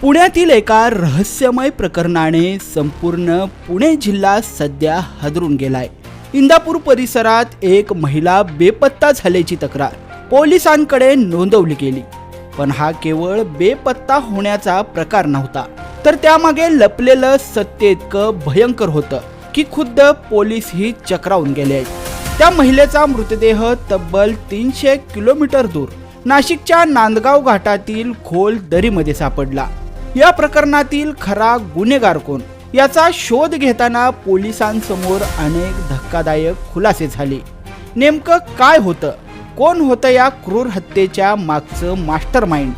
पुण्यातील एका रहस्यमय प्रकरणाने संपूर्ण पुणे जिल्हा सध्या हादरून गेलाय. इंदापूर परिसरात एक महिला बेपत्ता झाल्याची तक्रार पोलिसांकडे नोंदवली गेली. पण हा केवळ बेपत्ता होण्याचा प्रकार नव्हता तर त्यामागे लपलेलं सत्य इतकं भयंकर होतं की खुद्द पोलीसही चक्रावून गेले आहेत. त्या महिलेचा मृतदेह तब्बल तीनशे किलोमीटर दूर नाशिकच्या नांदगाव घाटातील खोल दरीमध्ये सापडला. या प्रकरणातील खरा गुन्हेगार कोण? याचा शोध घेताना पोलिसांसमोर अनेक धक्कादायक खुलासे झाले. नेमकं काय होतं? कोण होतं या क्रूर हत्येच्या मागचं मास्टर माइंड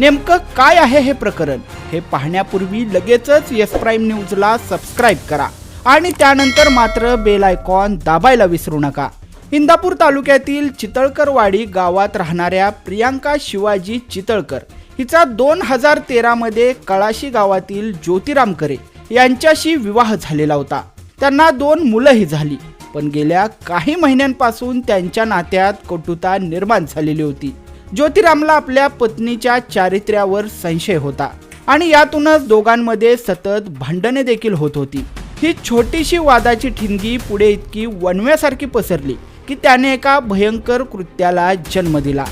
नेमकं काय आहे हे प्रकरण? हे पाहण्यापूर्वी लगेचच यस प्राईम न्यूजला सबस्क्राईब करा. आणि त्यानंतर मात्र बेल आयकॉन दाबायला विसरू नका. इंदापूर तालुक्यातील चितळकरवाडी गावात राहणाऱ्या प्रियांका शिवाजी चितळकर हिचा दोन हजार तेरामध्ये कळाशी गावातील ज्योतिराम करे यांच्याशी विवाह झालेला होता. त्यांना दोन मुलंही झाली पण गेल्या काही महिन्यांपासून त्यांच्या नात्यात कटुता निर्माण झालेली होती. ज्योतिरामला आपल्या पत्नीच्या चारित्र्यावर संशय होता आणि यातूनच दोघांमध्ये सतत भांडणे देखील होत होती. ही छोटीशी वादाची ठिणगी पुढे इतकी वणव्यासारखी पसरली की त्याने एका भयंकर कृत्याला जन्म दिला.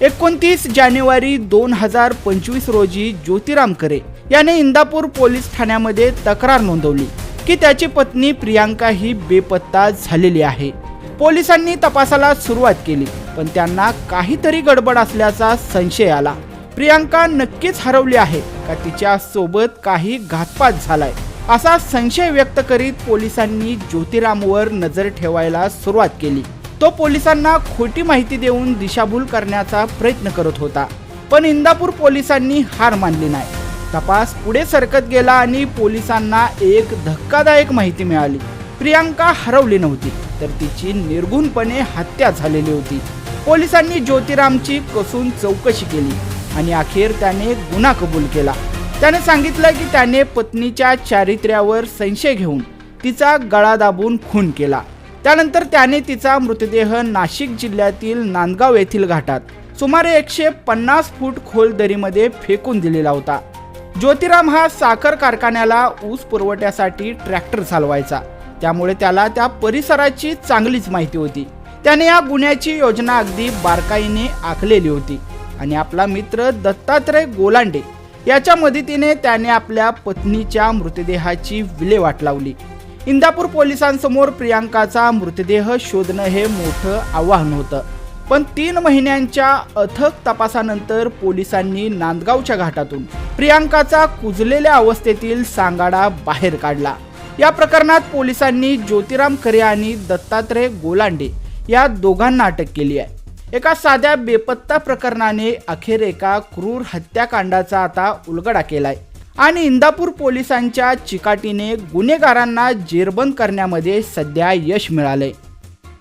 एकोणतीस जानेवारी दोन हजार पंचवीस रोजी ज्योतिराम करे याने इंदापूर पोलीस ठाण्यामध्ये तक्रार नोंदवली की त्याची पत्नी प्रियांका ही बेपत्ता झालेली आहे. पोलिसांनी तपासाला सुरुवात केली पण त्यांना काहीतरी गडबड असल्याचा संशय आला. प्रियांका नक्कीच हरवली आहे का तिच्या सोबत काही घातपात झालाय असा संशय व्यक्त करीत पोलिसांनी ज्योतिरामवर नजर ठेवायला सुरुवात केली. तो पोलिसांना खोटी माहिती देऊन दिशाभूल करण्याचा प्रयत्न करत होता. पण इंदापूर पोलिसांनी हार मानली नाही. तपास पुढे सरकत गेला आणि पोलिसांना एक धक्कादायक माहिती मिळाली. प्रियांका हरवली नव्हती तर तिची निर्गुणपणे हत्या झालेली होती. पोलिसांनी ज्योतिरामची कसून चौकशी केली आणि अखेर त्याने गुन्हा कबूल केला. त्याने सांगितलं की त्याने पत्नीच्या चारित्र्यावर संशय घेऊन तिचा गळा दाबून खून केला. त्यानंतर त्याने तिचा मृतदेह नाशिक जिल्ह्यातील नांदगाव येथील घाटात सुमारे एकशे पन्नास फूट खोल दरीमध्ये फेकून दिलेला होता. ज्योतिराम हा साखर कारखान्याला ऊस पुरवठ्यासाठी ट्रॅक्टर चालवायचा. त्यामुळे त्याला त्या परिसराची चांगलीच माहिती होती. त्याने या गुन्ह्याची योजना अगदी बारकाईने आखलेली होती. आणि आपला मित्र दत्तात्रय गोलांडे याच्या मदतीने त्याने आपल्या पत्नीच्या मृतदेहाची विल्हेवाट लावली. इंदापूर पोलिसांसमोर प्रियांकाचा मृतदेह शोधणं हे मोठं आव्हान होतं. पण तीन महिन्यांच्या अथक तपासानंतर पोलिसांनी नांदगावच्या घाटातून प्रियांकाचा कुजलेल्या अवस्थेतील सांगाडा बाहेर काढला. या प्रकरणात पोलिसांनी ज्योतिराम खरे आणि दत्तात्रय गोलांडे या दोघांना अटक केली आहे. एका साध्या बेपत्ता प्रकरणाने अखेर एका क्रूर हत्याकांडाचा आता उलगडा केलाय. आणि इंदापूर पोलिसांच्या चिकाटीने गुन्हेगारांना जेरबंद करण्यामध्ये सध्या यश मिळालंय.